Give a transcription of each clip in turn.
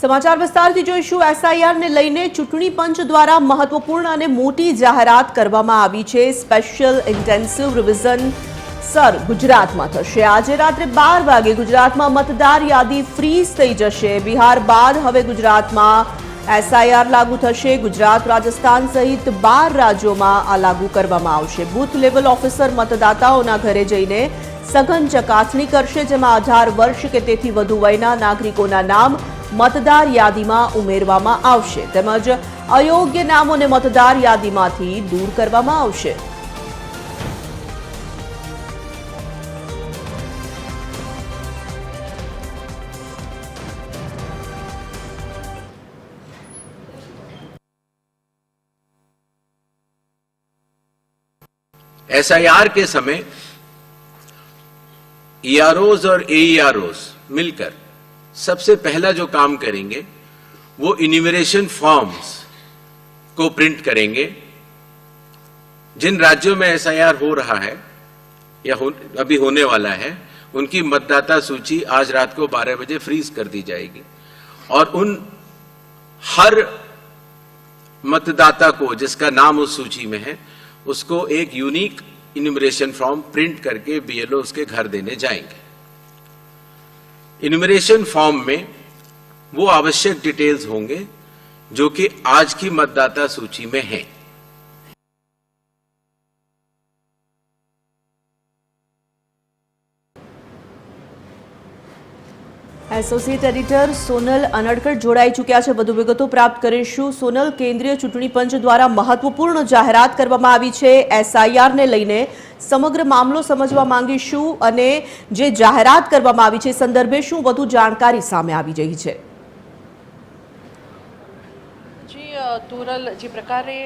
સમાચાર વિસ્તારથી જોઈશું. એસઆઈઆરને લઈને ચૂંટણી પંચ દ્વારા મહત્વપૂર્ણ અને મોટી જાહેરાત કરવામાં આવી છે. સ્પેશિયલ ઇન્ટેન્સિવ રિવિઝન સર ગુજરાતમાં થશે. આજે રાત્રે બાર વાગે ગુજરાતમાં મતદાર યાદી ફ્રીઝ થઈ જશે. બિહાર બાદ હવે ગુજરાતમાં એસઆઈઆર લાગુ થશે. ગુજરાત, રાજસ્થાન સહિત બાર રાજ્યોમાં આ લાગુ કરવામાં આવશે. બૂથ લેવલ ઓફિસર મતદાતાઓના ઘરે જઈને સઘન ચકાસણી કરશે, જેમાં અઢાર વર્ષ કે તેથી વધુ વયના નાગરિકોના નામ મતદાર યાદીમાં ઉમેરવામાં આવશે તેમજ અયોગ્ય નામોને મતદાર યાદીમાંથી દૂર કરવામાં આવશે एसआईआर के समय ईआरओज और एईआरओज मिलकर सबसे पहला जो काम करेंगे वो इन्यूमरेशन फॉर्म्स को प्रिंट करेंगे। जिन राज्यों में एसआईआर हो रहा है या हो, अभी होने वाला है उनकी मतदाता सूची आज रात को 12 बजे फ्रीज कर दी जाएगी। और उन हर मतदाता को जिसका नाम उस सूची में है उसको एक यूनिक इन्यूमरेशन फॉर्म प्रिंट करके बीएलओ उसके घर देने जाएँगे। इन्यूमरेशन फॉर्म में वो आवश्यक डिटेल्स होंगे जो कि आज की मतदाता सूची में हैं એસોસિએટ એડિટર સોનલ અનડકટ જોડાઈ ચૂક્યા છે. વધુ વિગતો પ્રાપ્ત કરીશું. સોનલ, કેન્દ્રીય ચૂંટણી પંચ દ્વારા મહત્વપૂર્ણ જાહેરાત કરવામાં આવી છે. એસઆઈઆરને લઈને સમગ્ર મામલો સમજવા માંગીશું અને જે જાહેરાત કરવામાં આવી છે સંદર્ભે શું વધુ જાણકારી સામે આવી રહી છે? જી તુરલ, જે પ્રકારે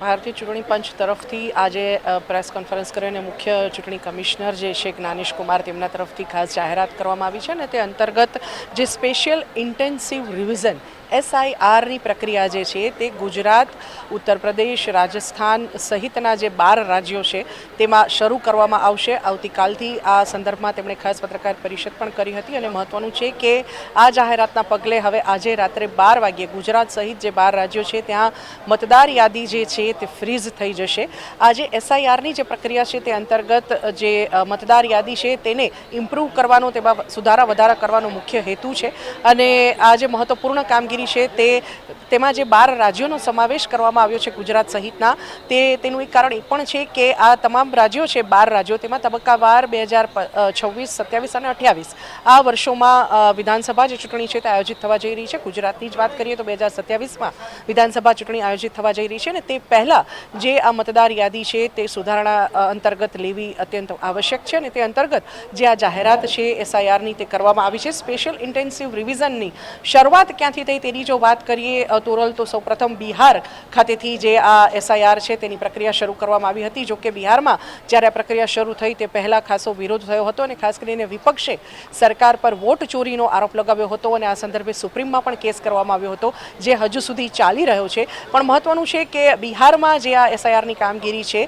ભારતીય ચૂંટણી પંચ તરફથી આજે પ્રેસ કોન્ફરન્સ કરી અને મુખ્ય ચૂંટણી કમિશનર જે છે, જ્ઞાનેશ કુમાર, તેમના તરફથી ખાસ જાહેરાત કરવામાં આવી છે અને તે અંતર્ગત જે સ્પેશિયલ ઇન્ટેન્સિવ રિવિઝન એસઆઈઆરની પ્રક્રિયા જે છે તે ગુજરાત, ઉત્તર પ્રદેશ, રાજસ્થાન સહિતના જે બાર રાજ્યો છે તેમાં શરૂ કરવામાં આવશે. આવતીકાલથી આ સંદર્ભમાં તેમણે ખાસ પત્રકાર પરિષદ પણ કરી હતી અને મહત્વનું છે કે આ જાહેરાતના પગલે હવે આજે રાત્રે બાર વાગ્યે ગુજરાત સહિત જે બાર રાજ્યો છે ત્યાં મતદાર યાદી જે છે તે ફ્રીઝ થઈ જશે. આજે એસઆઈઆરની જે પ્રક્રિયા છે તે અંતર્ગત જે મતદાર યાદી છે તેને ઇમ્પ્રૂવ કરવાનો તેમાં સુધારા વધારા કરવાનો મુખ્ય હેતુ છે. અને આ જે મહત્વપૂર્ણ કામગીરી છે તે તેમાં જે બાર રાજ્યોનો સમાવેશ કરવામાં આવ્યો છે ગુજરાત સહિતના, તે તેનું એક કારણ એ પણ છે કે આ તમામ રાજ્યો છે, બાર રાજ્યો, તેમાં તબક્કાવાર બે હજાર છવ્વીસ, સત્યાવીસ અને અઠ્યાવીસ, આ વર્ષોમાં વિધાનસભા જે ચૂંટણી છે તે આયોજિત થવા જઈ રહી છે. ગુજરાતની જ વાત કરીએ તો બે હજાર સત્યાવીસમાં વિધાનસભા ચૂંટણી આયોજિત થવા જઈ રહી છે અને તે પહેલાં જે આ મતદાર યાદી છે તે સુધારણા અંતર્ગત લેવી અત્યંત આવશ્યક છે અને તે અંતર્ગત જે આ જાહેરાત છે, એસઆઈઆરની તે કરવામાં આવી છે. સ્પેશિયલ ઇન્ટેન્સિવ રિવિઝનની શરૂઆત ક્યાંથી થઈ તેની જો વાત કરીએ તોરલ, તો સૌપ્રથમ બિહાર ખાતેથી જે આ એસઆઈઆર છે તેની પ્રક્રિયા શરૂ કરવામાં આવી હતી. જોકે બિહારમાં જ્યારે આ પ્રક્રિયા શરૂ થઈ તે પહેલાં ખાસો વિરોધ થયો હતો અને ખાસ કરીને વિપક્ષે સરકાર પર વોટ ચોરીનો આરોપ લગાવ્યો હતો અને આ સંદર્ભે સુપ્રીમમાં પણ કેસ કરવામાં આવ્યો હતો, જે હજુ સુધી ચાલી રહ્યો છે. પણ મહત્વનું છે કે બિહારમાં જે આ એસઆઈઆરની કામગીરી છે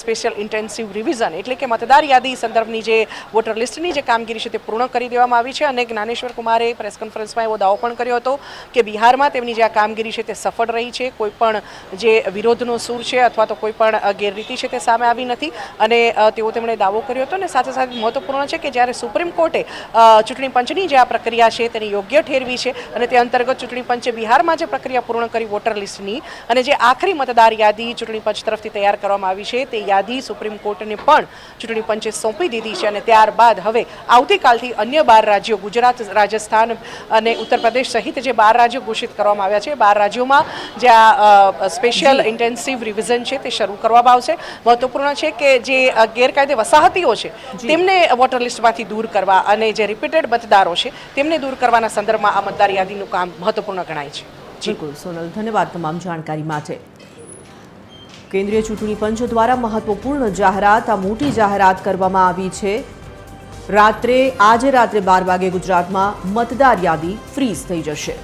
સ્પેશિયલ ઇન્ટેન્સિવ રિવિઝન એટલે કે મતદાર યાદી સંદર્ભની જે વોટર લિસ્ટની જે કામગીરી છે તે પૂર્ણ કરી દેવામાં આવી છે અને જ્ઞાનેશ્વર કુમારે પ્રેસ કોન્ફરન્સમાં એવો દાવો પણ કર્યો હતો. કે બિહારમાં તેમની જે આ કામગીરી છે તે સફળ રહી છે, કોઈ પણ જે વિરોધનો સૂર છે અથવા તો કોઈ પણ ગેરરીતિ છે તે સામે આવી નથી અને તેઓ તેમણે દાવો કર્યો હતો અને સાથે સાથે મહત્વપૂર્ણ છે કે જ્યારે સુપ્રીમ કોર્ટે ચૂંટણી પંચની જે આ પ્રક્રિયા છે તેને યોગ્ય ઠેરવી છે અને તે અંતર્ગત ચૂંટણી પંચે બિહારમાં જે પ્રક્રિયા પૂર્ણ કરી વોટર લિસ્ટની અને જે આખરી મતદાર યાદી ચૂંટણી પંચ તરફથી તૈયાર કરવામાં આવી છે તે યાદી સુપ્રીમ કોર્ટને પણ ચૂંટણી પંચે સોંપી દીધી છે અને ત્યારબાદ હવે આવતીકાલથી અન્ય બાર રાજ્યો ગુજરાત, રાજસ્થાન અને ઉત્તર પ્રદેશ સહિત જે બાર રાજ્યો ઘોષિત કરવામાં આવ્યા છે. બાર રાજ્યોમાં જે આ સ્પેશિયલ ઇન્ટેન્સિવ રિવિઝન છે તે શરૂ કરવામાં આવશે. મહત્વપૂર્ણ છે કે જે ગેરકાયદે વસાહતીઓ છે તેમને વોટર લિસ્ટમાંથી દૂર કરવા અને જે રિપીટેડ મતદારો છે તેમને દૂર કરવાના સંદર્ભમાં આ મતદાર યાદીનું કામ મહત્વપૂર્ણ ગણાય છે. બિલકુલ સોનલ ધન્યવાદ તમામ જાણકારી માટે કેન્દ્રીય ચૂંટણી પંચ દ્વારા મહત્વપૂર્ણ જાહેરાત આ મોટી જાહેરાત કરવામાં આવી છે. રાત્રે આજે રાત્રે બાર વાગે ગુજરાતમાં મતદાર યાદી ફ્રીઝ થઈ જશે.